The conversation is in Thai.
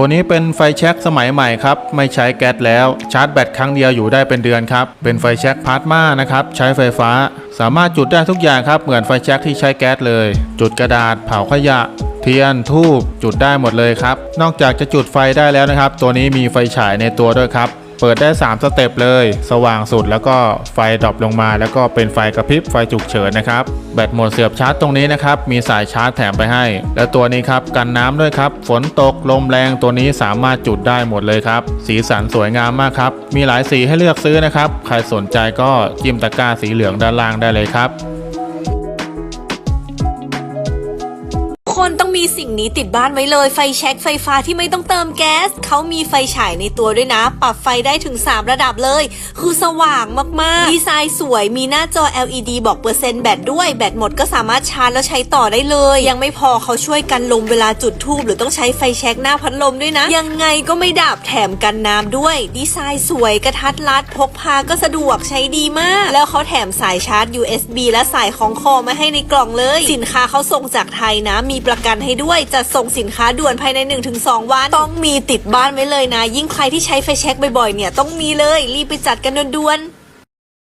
ตัวนี้เป็นไฟแช็กสมัยใหม่ครับ ไม่ใช้แก๊สแล้ว ชาร์จแบตครั้งเดียวอยู่ได้เป็นเดือนครับ เป็นไฟแช็กพาร์ตมานะครับ ใช้ไฟฟ้า สามารถจุดได้ทุกอย่างครับ เหมือนไฟแช็กที่ใช้แก๊สเลย จุดกระดาษ เผาขยะ เทียน ทูบ จุดได้หมดเลยครับ นอกจากจะจุดไฟได้แล้วนะครับ ตัวนี้มีไฟฉายในตัวด้วยครับ เปิดได้ 3 สเต็ปเลย สว่างสุดแล้วก็ไฟดรอปลงมา แล้วก็เป็นไฟกระพริบไฟฉุกเฉินนะครับ แบตหมดเสียบชาร์จตรงนี้นะครับ มีสายชาร์จแถมไปให้ และตัวนี้ครับกันน้ำด้วยครับ ฝนตกลมแรงตัวนี้สามารถจุดได้หมดเลยครับ สีสันสวยงามมากครับ มีหลายสีให้เลือกซื้อนะครับ ใครสนใจก็จิ้มตะกร้าสีเหลืองด้านล่างได้เลยครับ คนต้องมีสิ่งนี้ติดบ้านไว้เลย ไฟแช็กไฟฟ้าที่ไม่ต้องเติมแก๊สเขามีไฟฉายในตัวด้วยนะ ปรับไฟได้ถึง 3 ระดับเลย คือสว่างมากๆ ดีไซน์สวยมีหน้าจอ LED บอกเปอร์เซ็นต์แบตด้วย แบตหมดก็สามารถชาร์จแล้วใช้ต่อได้เลย ยังไม่พอเขาช่วยกันลมเวลาจุดทูบหรือต้องใช้ไฟแช็กหน้าพัดลมด้วยนะ ยังไงก็ไม่ดับแถมกันน้ำด้วย ดีไซน์สวยกระทัดรัดพกพาก็สะดวกใช้ดีมาก แล้วเขาแถมสายชาร์จ USB และสายของคอมาให้ในกล่องเลย สินค้าเขาส่งจากไทยนะมีประประกันให้ด้วยจะส่งสินค้าด่วนภายใน 1-2 วัน ต้องมีติดบ้านไว้เลยนะ ยิ่งใครที่ใช้ไฟแช็กบ่อยๆเนี่ยต้องมีเลยรีบไปจัดกันด่วนๆ